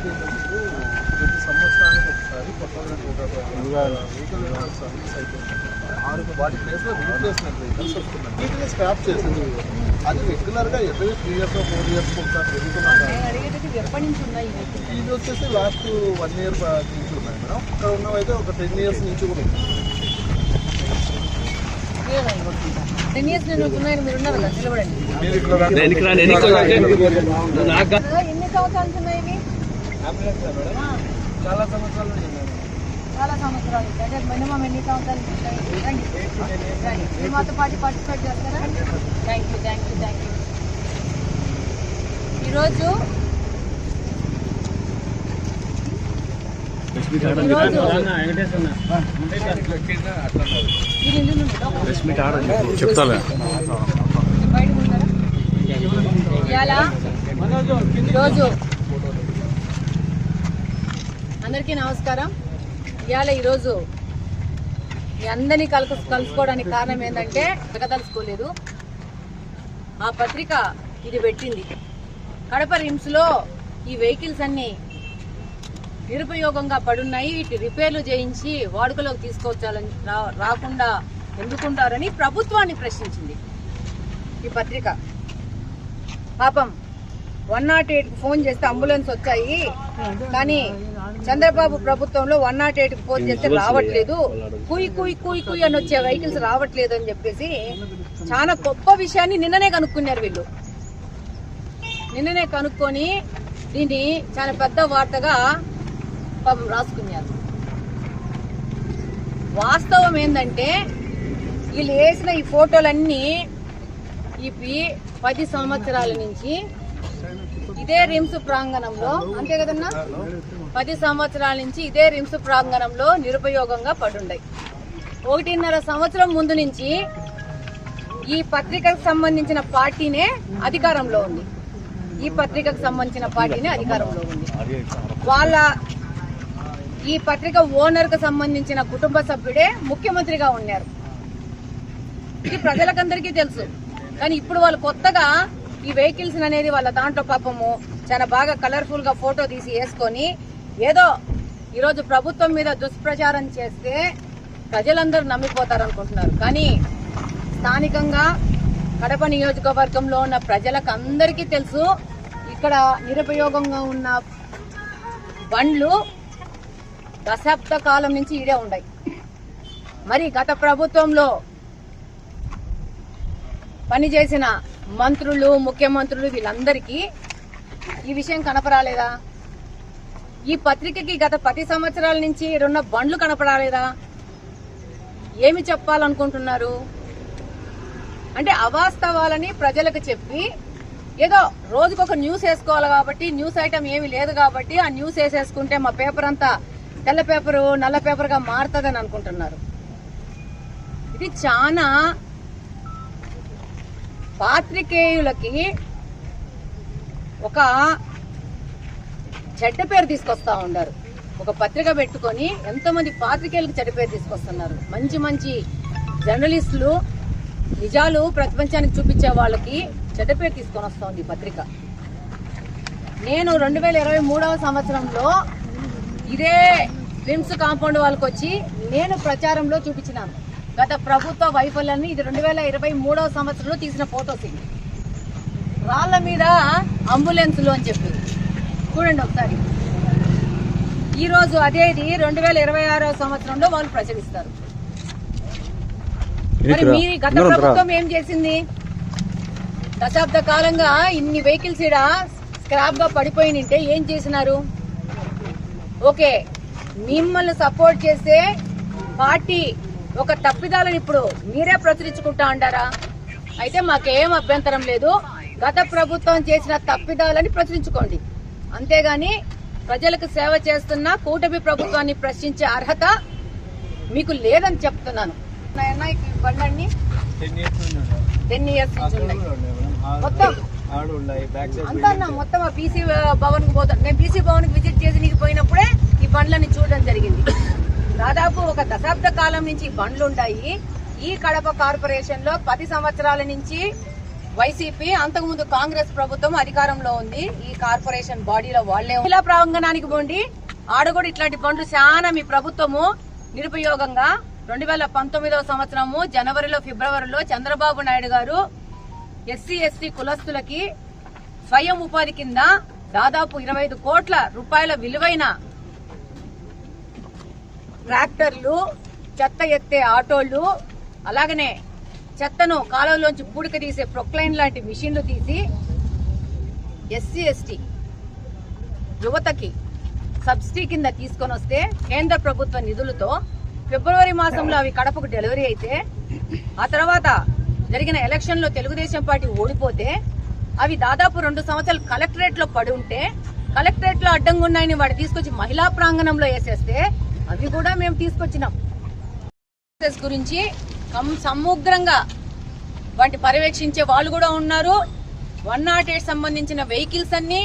ప్రతి సంవత్సరానికి ఒకసారి కొత్తగా వెహికల్ సర్వీస్ అయిపోతుంది ఆరు వాటి ప్లేస్లో రీప్లేస్మెంట్ వెహికల్స్ వస్తున్నాయి వీటిని స్క్రాప్ చేసింది అది రెగ్యులర్గా every three years four years ఒకసారి జరుగుతున్నాయి నేను అడిగేటది ఎప్పటి నుంచి ఉన్నాయి ఈ వెహికల్స్? ఇది వచ్చేసి లాస్ట్ వన్ ఇయర్ నుంచి ఉన్నాయి మేడం ఇక్కడ ఉన్నవైతే ఒక టెన్ ఇయర్స్ నుంచి కూడా ఉన్నాయి టెన్ ఇయర్స్ నేను మీరు ఉన్నారు కదా నిలబడండి ఎన్ని సంవత్సరాల ఉన్నాయి చాలా సంవత్సరాలు. చాలా సంవత్సరాలు అంటే మినిమం ఎన్ని సంవత్సరాలు మీరు మాతో పాటు పార్టిసిపేట్ చేస్తారా thank you thank you thank you ఈరోజు ఈరోజు మీరు ఇల్లు నుండి లోపలికి చెప్తాలే. అందరికీ నమస్కారం. ఇవాళ ఈరోజు మీ అందరినీ కలుసు కలుసుకోవడానికి కారణం ఏంటంటే తలుసుకోలేదు ఆ పత్రిక ఇది పెట్టింది. కడప రిమ్స్లో ఈ వెహికల్స్ అన్నీ నిరుపయోగంగా పడున్నాయి. వీటి రిపేర్లు చేయించి వాడుకలోకి తీసుకొచ్చాలని రాకుండా ఎందుకుంటారని ప్రభుత్వాన్ని ప్రశ్నించింది. ఈ పత్రిక. పాపం వన్ నాట్ ఎయిట్ ఫోన్ చేస్తే అంబులెన్స్ వచ్చాయి. కానీ చంద్రబాబు ప్రభుత్వంలో వన్ నాట్ ఎయిట్ ఫోన్ చేస్తే రావట్లేదు. కుయ్ కుయ్ కుయ్ కుయ్ అని వచ్చే వెహికల్స్ రావట్లేదు అని చెప్పేసి చాలా గొప్ప విషయాన్ని నిన్ననే కనుక్కున్నారు వీళ్ళు. నిన్ననే కనుక్కొని దీన్ని చాలా పెద్ద వార్తగా పాపం రాసుకున్నారు వాస్తవం ఏంటంటే వీళ్ళు వేసిన ఈ ఫోటోలన్నీ ఇవి పది సంవత్సరాల నుంచి ఇదే రిమ్స్ ప్రాంగణంలో అంతే కదన్నా? పది సంవత్సరాల నుంచి ఇదే రిమ్స్ ప్రాంగణంలో నిరుపయోగంగా పడుండాయి. ఒకటిన్నర సంవత్సరం ముందు నుంచి ఈ పత్రికకు సంబంధించిన పార్టీనే అధికారంలో ఉంది. ఈ పత్రికకు సంబంధించిన పార్టీనే అధికారంలో ఉంది. వాళ్ళ ఈ పత్రిక ఓనర్కు సంబంధించిన కుటుంబ సభ్యుడే ముఖ్యమంత్రిగా ఉన్నారు. ఇది ప్రజలకందరికీ తెలుసు. కానీ ఇప్పుడు వాళ్ళు కొత్తగా ఈ వెహికల్స్ అనేది వాళ్ళ దాంట్లో పాపము చాలా బాగా కలర్ఫుల్గా ఫోటో తీసి వేసుకొని ఏదో ఈరోజు ప్రభుత్వం మీద దుష్ప్రచారం చేస్తే ప్రజలందరూ నమ్మిపోతారు అనుకుంటున్నారు కానీ స్థానికంగా కడప నియోజకవర్గంలో ఉన్న ప్రజలకు అందరికీ తెలుసు ఇక్కడ నిరుపయోగంగా ఉన్న బండ్లు దశాబ్ద కాలం నుంచి ఈడే ఉన్నాయి మరి గత ప్రభుత్వంలో పనిచేసిన మంత్రులు ముఖ్యమంత్రులు వీళ్ళందరికీ ఈ విషయం కనపరాలేదా? ఈ పత్రికకి గత పది సంవత్సరాల నుంచి ఇరున్న బండ్లు కనపడాలేదా ఏమి చెప్పాలనుకుంటున్నారు? అంటే అవాస్తవాలని ప్రజలకు చెప్పి ఏదో రోజుకొక న్యూస్ వేసుకోవాలి కాబట్టి న్యూస్ ఐటమ్ ఏమీ లేదు కాబట్టి ఆ న్యూస్ వేసేసుకుంటే మా పేపర్ అంతా తెల్ల పేపరు నల్ల పేపర్గా మారుతుందని అనుకుంటున్నారు. ఇది చాలా పాత్రికేయులకి ఒక చెడ్డ పేరు తీసుకొస్తా ఉన్నారు. ఒక పత్రిక పెట్టుకొని ఎంతోమంది పాత్రికేయులకు చెడ్డ పేరు తీసుకొస్తున్నారు. మంచి మంచి జర్నలిస్టులు నిజాలు ప్రపంచానికి చూపించే వాళ్ళకి చెడ్డ పేరు తీసుకొని వస్తుంది ఈ పత్రిక. నేను రెండు వేల ఇరవై మూడవ సంవత్సరంలో ఇదే రిమ్స్ కాంపౌండ్ వాళ్ళకి వచ్చి నేను ప్రచారంలో చూపించినాను. గత ప్రభుత్వ వైఫల్యాన్ని ఇది రెండు వేల ఇరవై మూడవ సంవత్సరంలో తీసిన ఫోటోస్ ఇవి. రాళ్ళ మీద అంబులెన్సులు అని చెప్పి. చూడండి ఒకసారి. ఈ రోజు అదేది రెండు వేల ఇరవై ఆరో సంవత్సరంలో వాళ్ళు ప్రచురిస్తారు. మరి మీ గత ప్రభుత్వం ఏం చేసింది? దశాబ్ద కాలంగా ఇన్ని వెహికల్స్ ఇక్కడ స్క్రాప్గా పడిపోయి నింటే ఏం చేసినారు? ఓకే మిమ్మల్ని సపోర్ట్ చేసే పార్టీ ఒక తప్పిదాలను ఇప్పుడు మీరే ప్రచురించుకుంటా అంటారా అయితే మాకేం అభ్యంతరం లేదు. గత ప్రభుత్వం చేసిన తప్పిదాలని ప్రచురించుకోండి. అంతేగాని ప్రజలకు సేవ చేస్తున్న కూటమి ప్రభుత్వాన్ని ప్రశ్నించే అర్హత మీకు లేదని చెప్తున్నాను. టెన్ ఇయర్స్ నుంచి ఉన్నాయి మొత్తం అంతా మొత్తం ఆ బీసీ భవన్కు పోతాను నేను బీసీ భవన్కి విజిట్ చేసి నీకు పోయినప్పుడే ఈ బండ్లని చూడడం జరిగింది. దాదాపు ఒక దశాబ్ద కాలం నుంచి ఈ బండ్లు ఉంటాయి ఈ కడప కార్పొరేషన్లో పది సంవత్సరాల నుంచి వైసీపీ అంతకుముందు కాంగ్రెస్ ప్రభుత్వం అధికారంలో ఉంది. ఈ కార్పొరేషన్ బాడీలో వాళ్ళే మహిళా ప్రాంగణానికి పోండి. ఆడ కూడా ఇట్లాంటి బండ్లు చాలా మీ ప్రభుత్వము నిరుపయోగంగా. రెండు వేల పంతొమ్మిదవ సంవత్సరము జనవరిలో ఫిబ్రవరిలో చంద్రబాబు నాయుడు గారు ఎస్సీ ఎస్టీ కులస్తులకి స్వయం ఉపాధి కింద దాదాపు ఇరవై ఐదు కోట్ల రూపాయల విలువైన ట్రాక్టర్లు చెత్త ఎత్తే ఆటోలు అలాగనే చెత్తను కాలువలోంచి పూడిక తీసే ప్రొక్లైన్ లాంటి మిషన్లు తీసి ఎస్సీ ఎస్టీ యువతకి సబ్సిడీ కింద తీసుకొని వస్తే కేంద్ర ప్రభుత్వ నిధులతో ఫిబ్రవరి మాసంలో అవి కడపకు డెలివరీ అయితే ఆ తర్వాత జరిగిన ఎలక్షన్లో తెలుగుదేశం పార్టీ ఓడిపోతే అవి దాదాపు రెండు సంవత్సరాలు కలెక్టరేట్లో పడి ఉంటే కలెక్టరేట్లో అడ్డంగా ఉన్నాయని వాడు తీసుకొచ్చి మహిళా ప్రాంగణంలో వేసేస్తే అవి కూడా మేము తీసుకొచ్చినాం. గురించి సముగ్రంగా వాటి పర్యవేక్షించే వాళ్ళు కూడా ఉన్నారు. వన్ నాట్ ఎయిట్ సంబంధించిన వెహికల్స్ అన్ని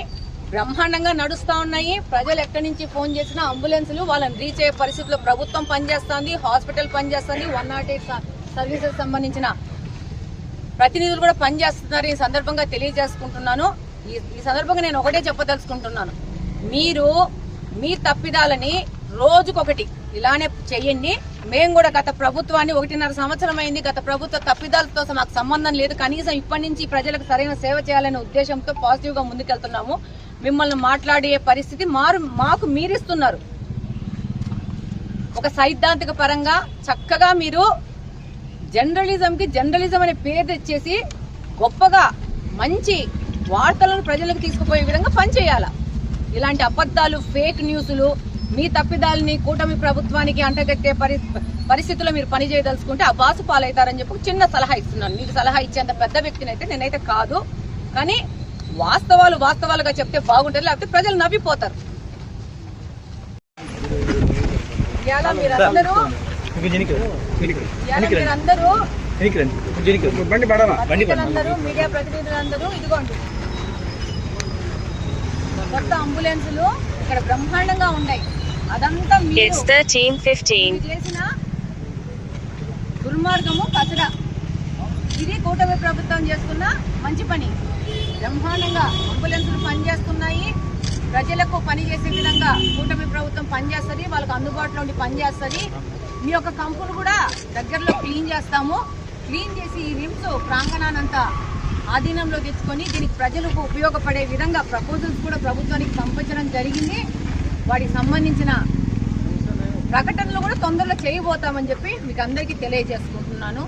బ్రహ్మాండంగా నడుస్తా ఉన్నాయి. ప్రజలు ఎక్కడి నుంచి ఫోన్ చేసినా అంబులెన్సులు వాళ్ళని రీచ్ అయ్యే పరిస్థితిలో ప్రభుత్వం పనిచేస్తుంది హాస్పిటల్ పనిచేస్తుంది. వన్ నాట్ ఎయిట్ సర్వీసెస్ సంబంధించిన ప్రతినిధులు కూడా పనిచేస్తున్నారు ఈ సందర్భంగా తెలియజేసుకుంటున్నాను. ఈ ఈ సందర్భంగా నేను ఒకటే చెప్పదలుచుకుంటున్నాను. మీరు మీ తప్పిదాలని రోజుకొకటి ఇలానే చెయ్యండి. మేము కూడా గత ప్రభుత్వాన్ని ఒకటిన్నర సంవత్సరం అయింది. గత ప్రభుత్వ తప్పిదాలతో మాకు సంబంధం లేదు. కనీసం ఇప్పటి నుంచి ప్రజలకు సరైన సేవ చేయాలనే ఉద్దేశంతో పాజిటివ్గా ముందుకెళ్తున్నాము. మిమ్మల్ని మాట్లాడే పరిస్థితి మారు మాకు మీరిస్తున్నారు. ఒక సైద్ధాంతిక పరంగా చక్కగా మీరు జర్నలిజంకి జర్నలిజం అనే పేరు తెచ్చేసి గొప్పగా మంచి వార్తలను ప్రజలకు తీసుకుపోయే విధంగా పనిచేయాల. ఇలాంటి అబద్ధాలు ఫేక్ న్యూస్లు మీ తప్పిదాలని కూటమి ప్రభుత్వానికి అంటగట్టే పరి పరిస్థితుల్లో మీరు పని చేయదలుచుకుంటే ఆ బాసు పాలవుతారని చెప్పి చిన్న సలహా ఇస్తున్నాను. మీకు సలహా ఇచ్చేంత పెద్ద వ్యక్తిని అయితే నేనైతే కాదు. కానీ వాస్తవాలు వాస్తవాలుగా చెప్తే బాగుంటుంది లేకపోతే ప్రజలు నవ్విపోతారు. ఎలా మీరందరూ మీరందరూ బండి పడమా బండి మీడియా ప్రతినిధులందరూ ఇదిగోండి. కొత్త అంబులెన్సులు ఇక్కడ బ్రహ్మాండంగా ఉన్నాయి. అదంతా మీరు It's 1315. మీరు చేసిన దుర్మార్గము కచడా. ఇది కూటమి ప్రభుత్వం చేస్తున్న మంచి పని. బ్రహ్మాండంగా అంబులెన్సులు పనిచేస్తున్నాయి. ప్రజలకు పని చేసే విధంగా కూటమి ప్రభుత్వం పనిచేస్తుంది వాళ్ళకి అందుబాటులో ఉండి పనిచేస్తుంది. ఈ యొక్క కంపును కూడా దగ్గరలో క్లీన్ చేస్తాము. క్లీన్ చేసి ఈ రిమ్స్ ప్రాంగణానంతా ఆధీనంలో తెచ్చుకొని దీనికి ప్రజలకు ఉపయోగపడే విధంగా ప్రపోజల్స్ కూడా ప్రభుత్వానికి పంపించడం జరిగింది. వాటికి సంబంధించిన ప్రకటనలు కూడా తొందరలో చేయబోతామని చెప్పి మీకు అందరికీ తెలియజేసుకుంటున్నాను.